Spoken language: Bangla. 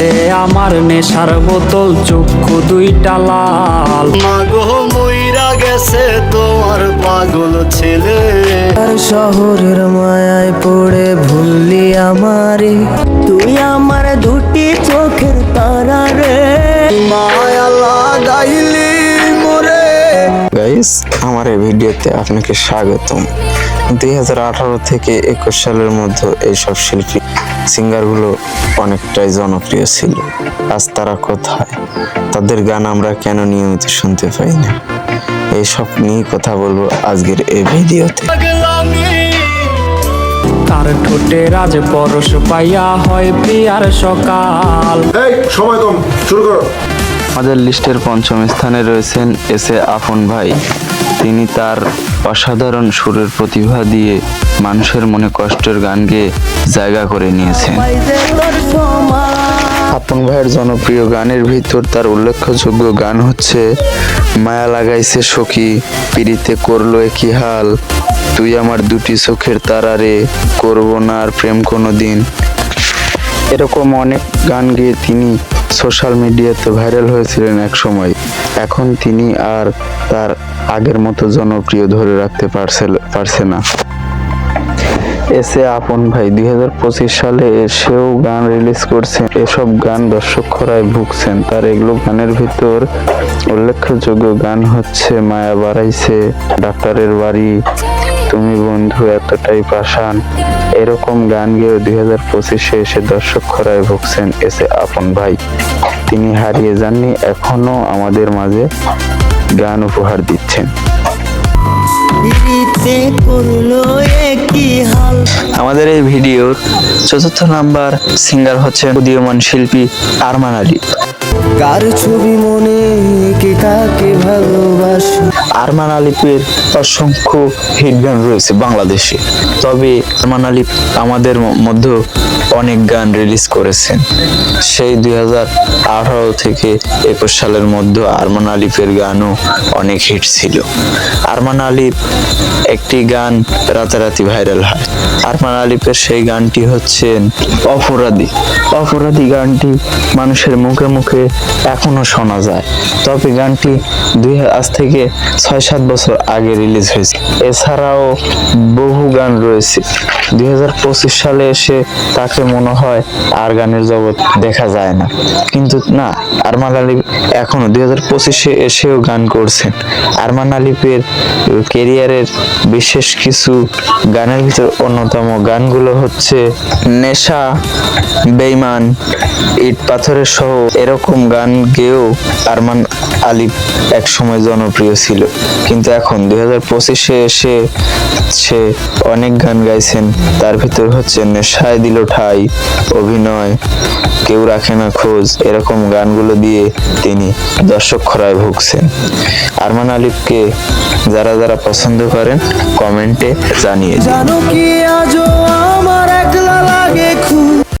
হাতে আমার নেশার বোতল চক্ষু দুইটা লাল। মাগো মইরা গেছে তোমার পাগল ছেলে। আর শহরের মায়ায় পড়ে ভুললি আমারে। তুই আমার দুটি চোখের তারা রে। মায়া লাগাইলি মোরে। গাইস আমার এই ভিডিওতে আপনাকে স্বাগতম। দুই হাজার আঠারো থেকে একুশ সালের মধ্যে এইসব শিল্পী সিঙ্গারগুলো অনেকটাই জনপ্রিয় ছিল। আজ তারা কোথায়? তাদের গান আমরা কেন নিয়মিত শুনতে পাই না? এইসব নিয়ে কথা বলব আজকের এই ভিডিওতে। কার ঠোঁটে রাজ পরশ পাইয়া হয় প্রিয়ার সকাল। এই সময় কম শুরু করো। আমাদের লিস্টের পঞ্চম স্থানে রয়েছেন এস এ আপন ভাই। তিনি তার অসাধারণ সুরের প্রতিভা দিয়ে মানুষের মনে কষ্টের গান জায়গা করে নিয়েছেন। আপন ভাইয়ের জনপ্রিয় গানের ভিতর তার উল্লেখযোগ্য গান হচ্ছে, মায়া লাগাইছে সখী, পিড়িতে করল কি হাল। তুই আমার দুটি চোখের তারারে করব না আর প্রেম কোনো দিন এরকম অনেক গান গেয়ে তিনি সোশ্যাল মিডিয়াতে ভাইরাল হয়েছিলেন এক সময় এখন তিনি আর তার আগের মতো জনপ্রিয় ধরে রাখতে পারছে না। এসে আপন ভাই, দুই হাজার পঁচিশ সালে এসেও গান রিলিজ করছেন। এসব গান দর্শক খরায় ভুগছেন। তার এগুলো গানের ভিতর উল্লেখযোগ্য গান হচ্ছে মায়া বাড়াইছে, ডাক্তারের বাড়ি তুমি বন্ধু এতটাই পাষাণ। এরকম গান গেয়েও দুই হাজার পঁচিশে এসে দর্শক খরায় ভুগছেন এসে আপন ভাই। তিনি হারিয়ে যাননি এখনও আমাদের মাঝে গান উপহার দিচ্ছেন। আমাদের এই ভিডিওর চতুর্থ নাম্বার সিঙ্গার হচ্ছে উদীয়মান শিল্পী আরমান আলী। কার ছবি মনে কে কাকে ভালোবাসে? আরমান আলিফের অসংখ্য হিট গান রয়েছে বাংলাদেশে। তবে আরমান আলিফ আমাদের মধ্যে অনেক গান রিলিজ করেছেন। সেই দুই হাজার আঠারো থেকে একুশ সালের মধ্যে আরমান আলিফের গানও অনেক হিট ছিল। আরমান আলিফ একটি গান রাতারাতি ভাইরাল হয়। আরমান আলিফের সেই গানটি হচ্ছেন অপরাধী। অপরাধী গানটি মানুষের মুখে মুখে এখনও শোনা যায়। তবে গানটি দুই, আজ থেকে ছয় সাত বছর আগে রিলিজ হয়েছে। এছাড়াও বহু গান রয়েছে। দুই হাজার পঁচিশ সালে এসে তাকে মনে হয় আর গানের জগৎ দেখা যায় না। কিন্তু না, আরমান আলিফ এখনও দুই হাজার পঁচিশে এসেও গান করছেন। আরমান আলিপের কেরিয়ারের বিশেষ কিছু গানের ভিতর অন্যতম গানগুলো হচ্ছে নেশা বেইমান ইট পাথরের সহ এরকম গান গেয়েও আরমান আলিফ এক সময় জনপ্রিয় ছিল। কিন্তু এখন দুই হাজার পঁচিশে এসে সে অনেক গান গাইছেন। তার ভিতর হচ্ছে নেশায় দিল ঠাই, অভিনয়, কেউ রাখে না খোঁজ, এরকম গানগুলো দিয়ে তিনি দর্শক খরায় ভুগছেন। আরমান আলিফকে যারা যারা পছন্দ করেন, কমেন্টে জানিয়ে। জানো কি আজও আমার একলা